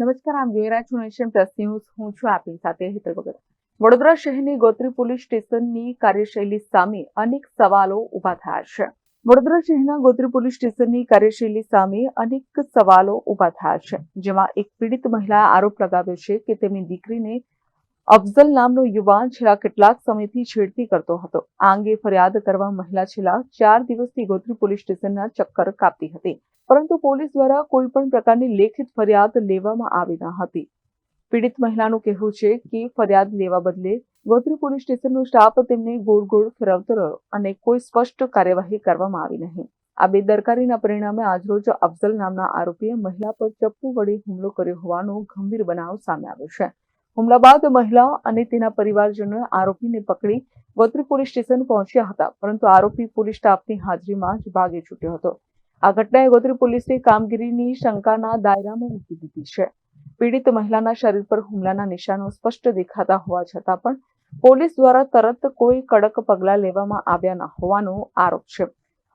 નમસ્કાર, આમ જોઈ છો નેશન પ્લસ ન્યૂઝ. હું છું આપની સાથે હેતલ ભગત. વડોદરા શહેરની ગોત્રી પોલીસ સ્ટેશનની કાર્યશૈલી સામે અનેક સવાલો ઊભા થયા છે. વડોદરા શહેરના ગોત્રી પોલીસ સ્ટેશનની કાર્યશૈલી સામે અનેક સવાલો ઊભા થયા છે. જેમાં એક પીડિત મહિલાએ આરોપ લગાવ્યો છે કે તેમની દીકરીને અફઝલ નામનો યુવાન છેલ્લા કેટલાક સમયથી છેડતી કરતો હતો. આ અંગે ફરિયાદ કરવા મહિલા છેલ્લા ચાર દિવસથી ગોત્રી પોલીસ સ્ટેશનના ચક્કર કાપતી હતી. પરંતુ પોલીસ દ્વારા કોઈ પણ પ્રકારની લેખિત ફરિયાદ લેવામાં આવી ન હતી. પીડિત મહિલાનું કહેવું છે કે ફરિયાદ લેવા બદલે ગોત્રી પોલીસ સ્ટેશનનો સ્ટાફ તેમને ગોળ ગોળ ફેરવતો રહ્યો અને કોઈ સ્પષ્ટ કાર્યવાહી કરવામાં આવી નહીં. આ બેદરકારીના પરિણામે આજરોજ અફઝલ નામના આરોપીએ મહિલા પર ચપ્પુ વડે હુમલો કર્યો હોવાનો ગંભીર બનાવ સામે આવ્યો છે. હુમલા બાદ મહિલા અને તેના પરિવારજનોએ આરોપીને પકડી ગોત્રી પોલીસ સ્ટેશન પહોંચ્યા હતા, પરંતુ આરોપી પોલીસ સ્ટાફની હાજરીમાં જ ભાગી છૂટ્યો હતો. આ ઘટનાએ ગોત્રી પોલીસની કામગીરીની શંકાના દાયરામાં મૂકી દીધી છે. પીડિત મહિલાના શરીર પર હુમલાના નિશાનો સ્પષ્ટ દેખાતા હોવા છતાં પણ પોલીસ દ્વારા તરત કોઈ કડક પગલાં લેવામાં આવ્યા ન હોવાનો આરોપ છે.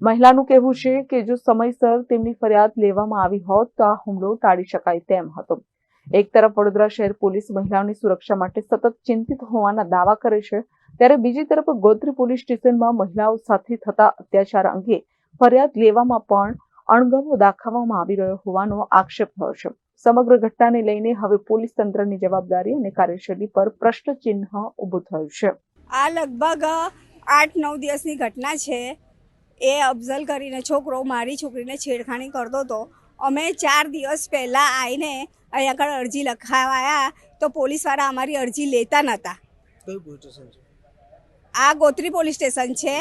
મહિલાનું કહેવું છે કે જો સમયસર તેમની ફરિયાદ લેવામાં આવી હોત તો આ હુમલો ટાળી શકાય તેમ હતો. એક તરફ વડોદરા શહેર પોલીસ મહિલાઓની સુરક્ષા માટે સતત ચિંતિત હોવાના દાવા કરે છે, ત્યારે બીજી તરફ ગોત્રી પોલીસ સ્ટેશનમાં મહિલાઓ સાથે થતા અત્યાચાર અંગે ફરિયાદ લેવામાં પણ અણગમો દાખવવામાં આવી રહ્યો હોવાનો આક્ષેપ થયો છે. સમગ્ર ઘટનાને લઈને હવે પોલીસ તંત્રની જવાબદારી અને કાર્યશૈલી પર પ્રશ્નચિહ્ન ઊભું થયું છે. આ લગભગ આઠ નવ દિવસની ઘટના છે. એ અફઝલ કરીને છોકરો મારી છોકરીને છેડખાણી કરતો હતો. અમે ચાર દિવસ પહેલાં આવીને અહીંયા આગળ અરજી લખાવાયા તો પોલીસવાળા અમારી અરજી લેતા નહોતા. આ ગોત્રી પોલીસ સ્ટેશન છે.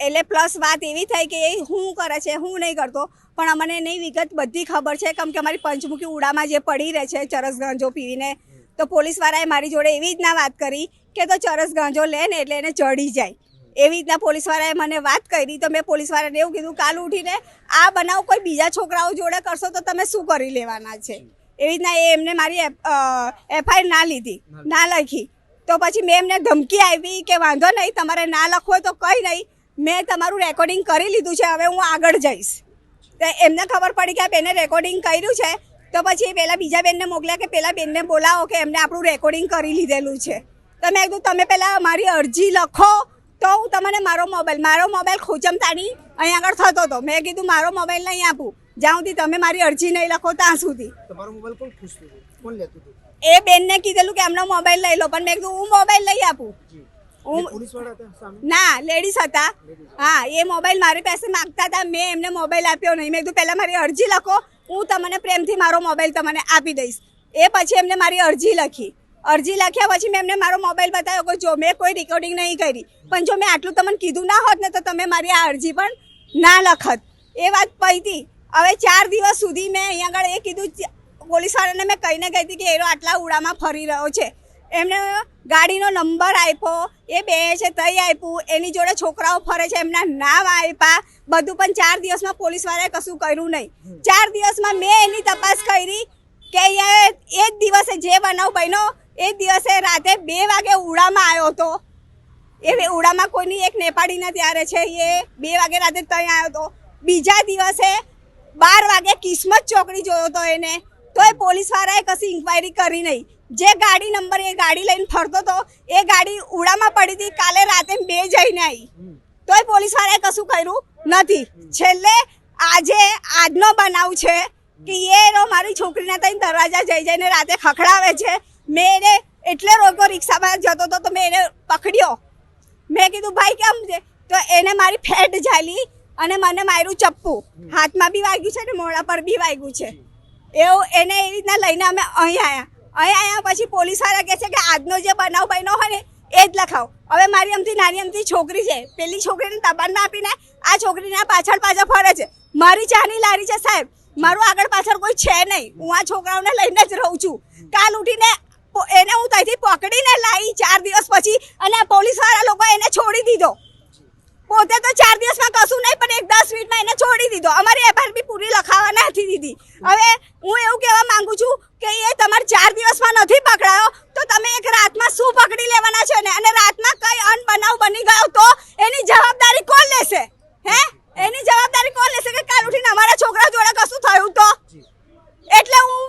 એટલે પ્લસ વાત એવી થઈ કે એ હું કરે છે, હું નહીં કરતો, પણ અમને એની વિગત બધી ખબર છે. કેમ કે અમારી પંચમુખી ઉડામાં જે પડી રહે છે ચરસ ગાંજો પીવીને, તો પોલીસવાળાએ મારી જોડે એવી રીતના વાત કરી કે તો ચરસ ગાંજો લે ને એટલે એને ચડી જાય. એવી રીતના પોલીસવાળાએ મને વાત કરી તો મેં પોલીસવાળાને એવું કીધું, કાલ ઉઠીને આ બનાવ કોઈ બીજા છોકરાઓ જોડે કરશો તો તમે શું કરી લેવાના છે? એવી રીતના એ એમને મારી એફઆઈઆર ના લીધી, ના લખી. તો પછી મેં એમને ધમકી આપી કે વાંધો નહીં, તમારે ના લખવો તો કંઈ નહીં મેં તમારું રેકોર્ડિંગ કરી લીધું છે હવે હું આગળ જઈશ. તો એમને ખબર પડી કે આ બેને રેકોર્ડિંગ કર્યું છે તો પછી પેલા બીજા બેનને મોકલ્યા કે પહેલાં બેનને બોલાવો કે એમને આપણું રેકોર્ડિંગ કરી લીધેલું છે. તો મેં કીધું તમે પહેલાં મારી અરજી લખો તો હું તમને મારો મોબાઈલ મારો મોબાઈલ ખોચમતાની અહીં આગળ થતો હતો. મેં કીધું મારો મોબાઈલ નહીં આપું. જ્યાં સુધી તમે મારી અરજી નહીં લખો ત્યાં સુધી. એ બેનને કીધેલું કે એમનો મોબાઈલ લઈ લો. પણ મેં કીધું હું મોબાઈલ લઈ આપું. હું ના લેડીઝ હતા. હા એ મોબાઈલ મારી પાસે માગતા હતા. મેં એમને મોબાઈલ આપ્યો નહીં. મેં કીધું પહેલાં મારી અરજી લખો. હું તમને પ્રેમથી મારો મોબાઈલ તમને આપી દઈશ. એ પછી એમને મારી અરજી લખી. અરજી લખ્યા પછી મેં એમને મારો મોબાઈલ બતાવ્યો કે જો મેં કોઈ રેકોર્ડિંગ નહીં કરી પણ જો મેં આટલું તમને કીધું ના હોત ને તો તમે મારી આ અરજી પણ ના લખત. એ વાત પૈતી હવે ચાર દિવસ સુધી મેં અહીંયા આગળ એ કીધું પોલીસવાળાને મેં કહીને કહી હતી કે એનો આટલા ઉડામાં ફરી રહ્યો છે. એમને ગાડીનો નંબર આપ્યો, એ બે છે તઈ આપ્યું, એની જોડે છોકરાઓ ફરે છે, એમના નામ આપ્યા. બધું પણ ચાર દિવસમાં પોલીસવાળાએ કશું કર્યું નહીં. ચાર દિવસમાં મેં એની તપાસ કરી કે અહીંયા એ જ દિવસે જે બનાવ બન્યો, એ દિવસે રાતે બે વાગે ઉડામાં આવ્યો હતો. એ ઉડામાં કોઈની એક નેપાળીના ત્યારે છે, એ બે વાગે રાતે ત્યાં આવ્યો હતો. બીજા દિવસે બાર વાગે કિસ્મત ચોકડી જોયો હતો એને. તો એ પોલીસવાળાએ કશી ઇન્ક્વાયરી કરી નહીં. જે ગાડી નંબર એ ગાડી લઈને ફરતો હતો એ ગાડી ઉડામાં પડી હતી, કાલે રાતે બે જઈને આવી તોય પોલીસવાળાએ કશું કર્યું નથી. છેલ્લે આજે આજનો બનાવ છે કે એ મારી છોકરીના ત્યાં દરવાજા જઈ જઈને રાતે ખખડાવે છે. મેં એને એટલે રોકો રિક્ષામાં જતો હતો તો મેં એને પકડ્યો. મેં કીધું, ભાઈ, કેમ છે? તો એને મારી ફેટ ઝાલી અને મને માર્યું ચપ્પુ. હાથમાં બી વાગ્યું છે ને મોઢા પર બી વાગ્યું છે. એવું, એને એવી રીતના લઈને અમે અહીં આવ્યા અહીં આવ્યા પછી પોલીસવાળા કહે છે કે આજનો જે બનાવ બન્યો હોય ને, એ જ લખાવ. હવે મારી અમથી નાની અમથી છોકરી છે. પેલી છોકરીને તબાન ના આપીને આ છોકરીના પાછળ પાછળ ફરે છે. મારી ચાની લારી છે સાહેબ. મારું આગળ પાછળ કોઈ છે નહીં. હું આ છોકરાઓને લઈને જ રહું છું. કાલ ઉઠીને એને હું ત્યાંથી પકડીને લાવી ચાર દિવસ પછી અને પોલીસવાળા લોકો એને છોડી દીધો. પોતે તો ચાર દિવસમાં કશું દસ મિનિટમાં એને છોડી દીધો. અમારી એફઆઈઆર પૂરી લખાવા નથી દીધી. હવે હું એવું કહેવા માંગુ છું કે એ તમારે ચાર દિવસમાં નથી પકડાયો, તો તમે એક રાતમાં શું પકડી લેવાના છે ને અને રાતમાં કઈ બનાવ બની ગયો તો એની જવાબદારી કોણ લેશે? હે? એની જવાબદારી કોણ લેશે કે કાલ ઉઠીને અમારા છોકરા જોડે કશું થયું તો? એટલે હું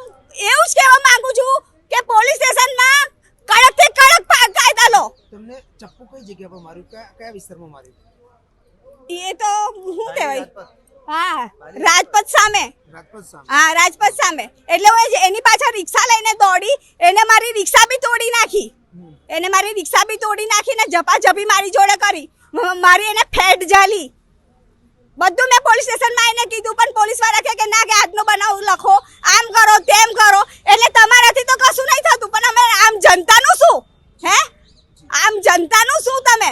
એવું જ કહેવા માંગુ છું કે પોલીસ સ્ટેશનમાં કડકથી કડક કાયદા લો. તમને ચપ્પુ કઈ જગ્યા પર માર્યું? કયા વિસ્તારમાં માર્યું? એ તો શું કહેવાય? હા રાજપથ સામે. હા રાજપથ સામે. એટલે હું એની પાછળ રિક્ષા લઈને દોડી એને મારી રિક્ષા બી તોડી નાખી. એને મારી રિક્ષા બી તોડી નાખી ને ઝપાઝપી મારી જોડે કરી. મારી એને ફેટ ઝાલી બધું મેં પોલીસ સ્ટેશનમાં એને કીધું પણ પોલીસવાળા કે ના કે આજનો બનાવ લખો. આમ કરો તેમ કરો. એટલે તમારાથી તો કશું નહીં થતું પણ અમે આમ જનતાનું શું? હે? આમ જનતાનું શું તમે?